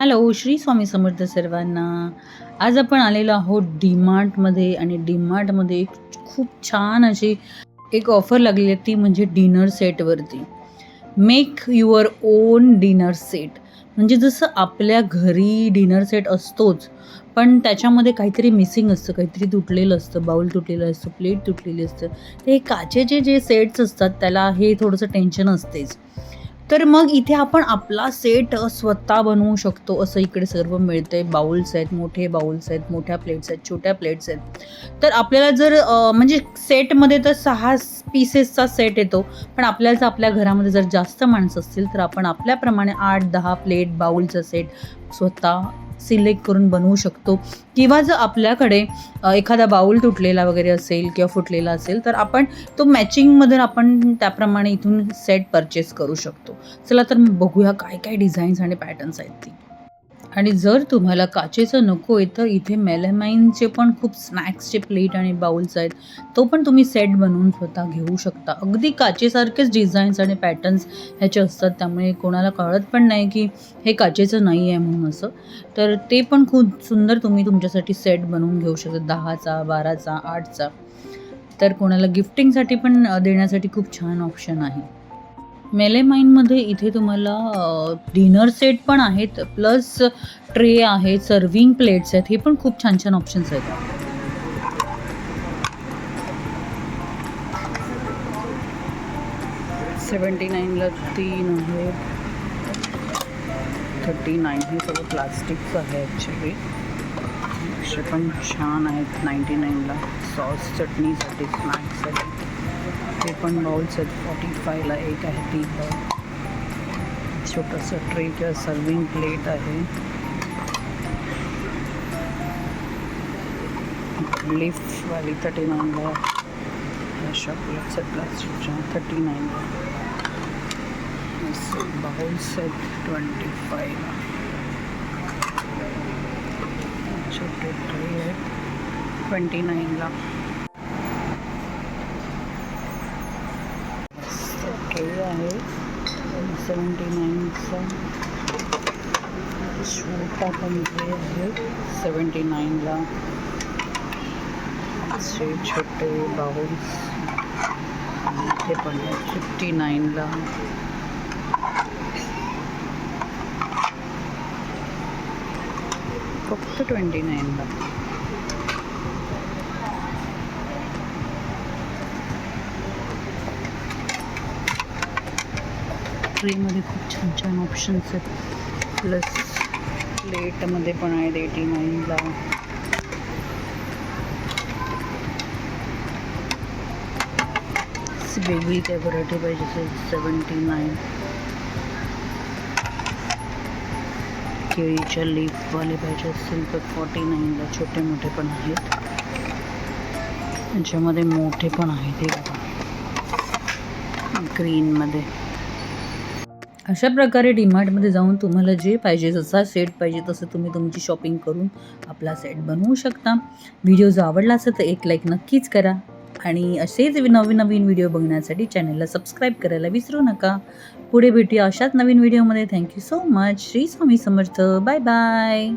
Hello Shri Swami समर्थ सर्वांना. आज आपण आलेलो आहोत डीमार्टमध्ये आणि डीमार्टमध्ये एक खूप छान अशी एक ऑफर लागलेली आहे ती म्हणजे dinner सेटवरती make your own dinner set म्हणजे जसं आपल्या घरी डिनर सेट असतोच पण त्याच्यामध्ये काहीतरी मिसिंग असतं काहीतरी तुटलेलं असतं बाऊल तुटलेलं असतं प्लेट तुटलेली असतं. ते काचेचे जे सेट्स असतात त्याला हे थोडंसं टेन्शन असतेच. तर मग इथे आपण आपला सेट स्वतः बनवू शकतो असं इकडे सर्व मिळते बाउल्स आहेत मोठे बाउल्स आहेत मोठ्या प्लेट्स आहेत छोट्या प्लेट्स आहेत. तर आपल्याला जर म्हणजे सेटमध्ये तर सहा पीसेसचा सेट येतो पण आपल्याला जर आपल्या घरामध्ये जर जास्त माणसं असतील तर आपण आपल्याप्रमाणे आठ दहा प्लेट बाउलचा सेट स्वतः सिलेक्ट करून बनवू शकतो. किंवा जर आपल्याकडे एखादा बाऊल तुटलेला वगैरे असेल किंवा फुटलेला असेल तर आपण तो मॅचिंगमध्ये आपण त्याप्रमाणे इथून सेट परचेस करू शकतो. चला तर बघूया काय काय डिझाईन्स आणि पॅटर्न्स आहेत ती. आणि जर तुम्हाला काचेचं नको आहे तर इथे मेलेमाईनचे पण खूप स्नॅक्सचे प्लेट आणि बाउल्स आहेत. तो पण तुम्ही सेट बनवून स्वतः घेऊ शकता. अगदी काचेसारखेच डिझाईन्स आणि पॅटर्न्स ह्याचे असतात त्यामुळे कोणाला कळत पण नाही की हे काचेचं नाही आहे म्हणून असं. तर ते पण खूप सुंदर तुम्ही तुमच्यासाठी सेट बनवून घेऊ शकता. दहाचा बाराचा आठचा. तर कोणाला गिफ्टिंगसाठी पण देण्यासाठी खूप छान ऑप्शन आहे. मेलेमाईनमध्ये इथे तुम्हाला डिनर सेट पण आहेत प्लस ट्रे आहे सर्विंग प्लेट्स आहेत हे पण खूप छान छान ऑप्शन्स आहेत. सेवन्टी नाईनला तीन आहे. थर्टी नाईन हे सगळं प्लास्टिकचं आहे ॲक्च्युली असे पण छान आहेत नाईन्टी नाईनला सॉस चटणीसाठी स्नॅक्ससाठी. पण बाउल्स आहेत फॉर्टी फायला एक आहे ती बाउल छोटंसं ट्रे किंवा सर्विंग प्लेट आहे. लिफ्टवाली थर्टी नाईनला अशा प्लेट्स आहेत प्लास्टिकच्या थर्टी नाईनला बाउल्स आहेत ट्वेंटी फायला छोटे ट्रे आहेत. ट्वेंटी नाईनला ट्रे आहे सेवन्टी नाईनचा छोटा पण ट्रे आहे सेवन्टी नाईनला असे छोटे बाउल्स ते पण आहेत फिफ्टी नाईनला फक्त ट्वेंटी नाईनला ट्रेमध्ये खूप छान छान ऑप्शन्स आहेत प्लस प्लेटमध्ये पण आहेत एटी नाईनला वेगळी काय व्हरायटी पाहिजे सेवन्टी नाईन केळीच्या लीफवाले पाहिजे असेल तर फॉर्टी नाईनला छोटे मोठे पण आहेत त्याच्यामध्ये मोठे पण आहेत ग्रीनमध्ये अशा प्रकारे डीमार्टमध्ये जाऊन तुम्हाला जे पाहिजे जसा सेट पाहिजे तसं तुम्ही तुमची शॉपिंग करून आपला सेट बनवू शकता. व्हिडिओ जर आवडला असेल तर एक लाईक नक्कीच करा. आणि असेच नवीन नवीन व्हिडिओ बघण्यासाठी चॅनलला सबस्क्राईब करायला विसरू नका. पुढे भेटूया अशाच नवीन व्हिडिओमध्ये thank you so much Shri Swami Samarth. Bye bye